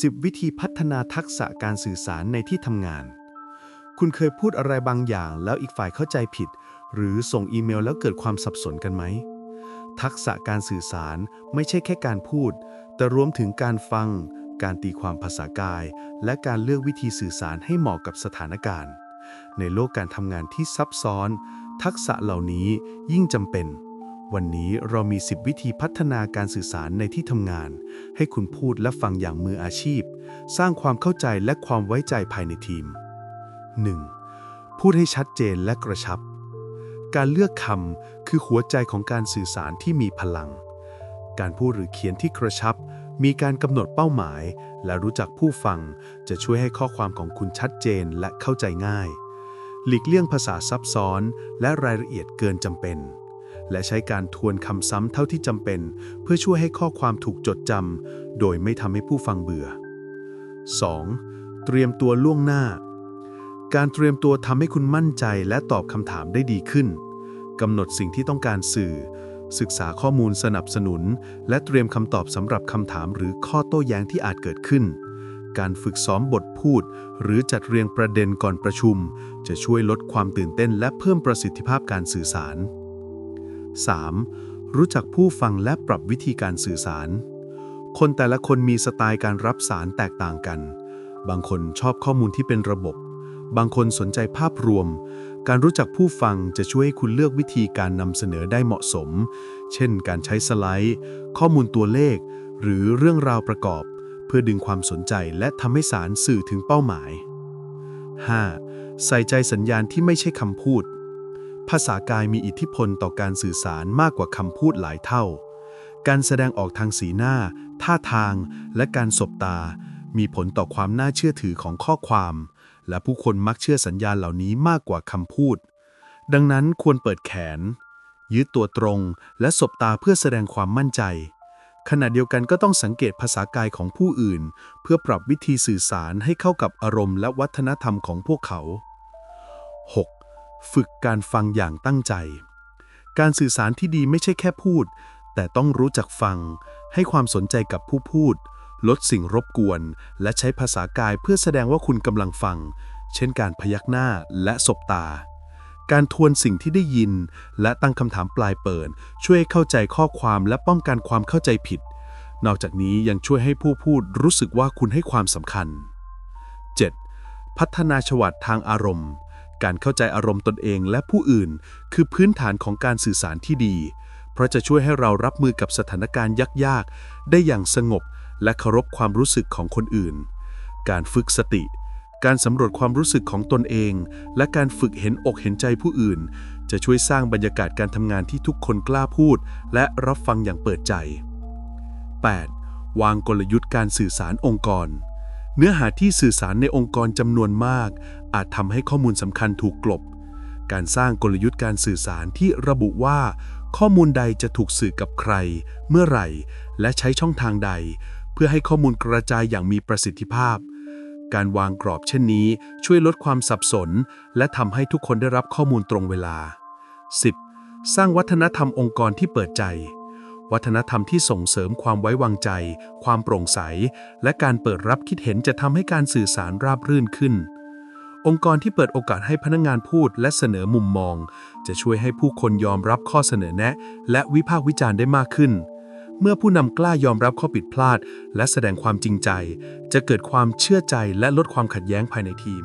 10 วิธีพัฒนาทักษะการสื่อสารในที่ทำงาน คุณเคยพูดอะไรบางอย่างแล้วอีกฝ่ายเข้าใจผิด หรือส่งอีเมลแล้วเกิดความสับสนกันไหม ทักษะการสื่อสารไม่ใช่แค่การพูด แต่รวมถึงการฟัง การตีความภาษากาย และการเลือกวิธีสื่อสารให้เหมาะกับสถานการณ์ ในโลกการทำงานที่ซับซ้อน ทักษะเหล่านี้ยิ่งจำเป็น วันนี้เรามี 10 วิธีพัฒนาการสื่อสารในที่ทำงาน ให้คุณพูดและฟังอย่างมืออาชีพ สร้างความเข้าใจและความไว้ใจภายในทีม 1. พูดให้ชัดเจนและกระชับ การเลือกคำคือหัวใจของการสื่อสารที่มีพลัง การพูดหรือเขียนที่กระชับ มีการกำหนดเป้าหมาย และรู้จักผู้ฟัง จะช่วยให้ข้อความของคุณชัดเจนและเข้าใจง่าย หลีกเลี่ยงภาษาซับซ้อน และรายละเอียดเกินจำเป็น และใช้การทวนคำซ้ำเท่าที่จำเป็น เพื่อช่วยให้ข้อความถูกจดจำโดยไม่ทำให้ผู้ฟังเบื่อ 2. เตรียมตัวล่วงหน้า การเตรียมตัวทำให้คุณมั่นใจและตอบคำถามได้ดีขึ้นกำหนดสิ่งที่ต้องการสื่อ ศึกษาข้อมูลสนับสนุน และเตรียมคำตอบสำหรับคำถามหรือข้อโต้แย้งที่อาจเกิดขึ้น การฝึกซ้อมบทพูด หรือจัดเรียงประเด็นก่อนประชุม จะช่วยลดความตื่นเต้นและเพิ่มประสิทธิภาพการสื่อสาร 3. รู้จักผู้ฟังและปรับวิธีการสื่อสาร คนแต่ละคนมีสไตล์การรับสารแตกต่างกัน บางคนชอบข้อมูลที่เป็นระบบ บางคนสนใจภาพรวม การรู้จักผู้ฟังจะช่วยให้คุณเลือกวิธีการนำเสนอได้เหมาะสม เช่น การใช้สไลด์ ข้อมูลตัวเลข หรือเรื่องราวประกอบ เพื่อดึงความสนใจและทำให้สารสื่อถึงเป้าหมาย 5. ใส่ใจสัญญาณที่ไม่ใช่คำพูด ภาษากายมีอิทธิพลต่อการสื่อสารมากกว่าคำพูดหลายเท่า การแสดงออกทางสีหน้า ท่าทาง และการสบตา มีผลต่อความน่าเชื่อถือของข้อความ และผู้คนมักเชื่อสัญญาณเหล่านี้มากกว่าคำพูด ดังนั้นควรเปิดแขน ยืดตัวตรง และสบตาเพื่อแสดงความมั่นใจ ขณะเดียวกันก็ต้องสังเกตภาษากายของผู้อื่น เพื่อปรับวิธีสื่อสารให้เข้ากับอารมณ์และวัฒนธรรมของพวกเขา 6. ฝึกการฟังอย่างตั้งใจ การสื่อสารที่ดีไม่ใช่แค่พูด แต่ต้องรู้จักฟัง ให้ความสนใจกับผู้พูด ลดสิ่งรบกวน และใช้ภาษากายเพื่อแสดงว่าคุณกำลังฟัง เช่นการพยักหน้าและสบตา การทวนสิ่งที่ได้ยิน และตั้งคำถามปลายเปิด ช่วยเข้าใจข้อความและป้องกันความเข้าใจผิด นอกจากนี้ยังช่วยให้ผู้พูดรู้สึกว่าคุณให้ความสำคัญ 7. พัฒนาฉวัดทางอารมณ์ การเข้าใจอารมณ์ตนเองและผู้อื่น คือพื้นฐานของการสื่อสารที่ดี เพราะจะช่วยให้เรารับมือกับสถานการณ์ยากๆ ได้อย่างสงบ และเคารพความรู้สึกของคนอื่น การฝึกสติ การสำรวจความรู้สึกของตนเอง และการฝึกเห็นอกเห็นใจผู้อื่น จะช่วยสร้างบรรยากาศการทำงานที่ทุกคนกล้าพูด และรับฟังอย่างเปิดใจ 8. วางกลยุทธ์การสื่อสารองค์กรเนื้อหาที่สื่อสารในองค์กรจำนวนมาก อาจทำให้ข้อมูลสำคัญถูกกลบ การสร้างกลยุทธ์การสื่อสารที่ระบุว่า ข้อมูลใดจะถูกสื่อกับใคร เมื่อไหร่ และใช้ช่องทางใด เพื่อให้ข้อมูลกระจายอย่างมีประสิทธิภาพ การวางกรอบเช่นนี้ ช่วยลดความสับสน และทำให้ทุกคนได้รับข้อมูลตรงเวลา 10. สร้างวัฒนธรรมองค์กรที่เปิดใจวัฒนธรรมที่ส่งเสริมความไว้วางใจ ความโปร่งใส และการเปิดรับคิดเห็นจะทำให้การสื่อสารราบรื่นขึ้น องค์กรที่เปิดโอกาสให้พนักงานพูดและเสนอมุมมอง จะช่วยให้ผู้คนยอมรับข้อเสนอแนะ และวิพากษ์วิจารณ์ได้มากขึ้น เมื่อผู้นำกล้ายอมรับข้อผิดพลาด และแสดงความจริงใจ จะเกิดความเชื่อใจและลดความขัดแย้งภายในทีม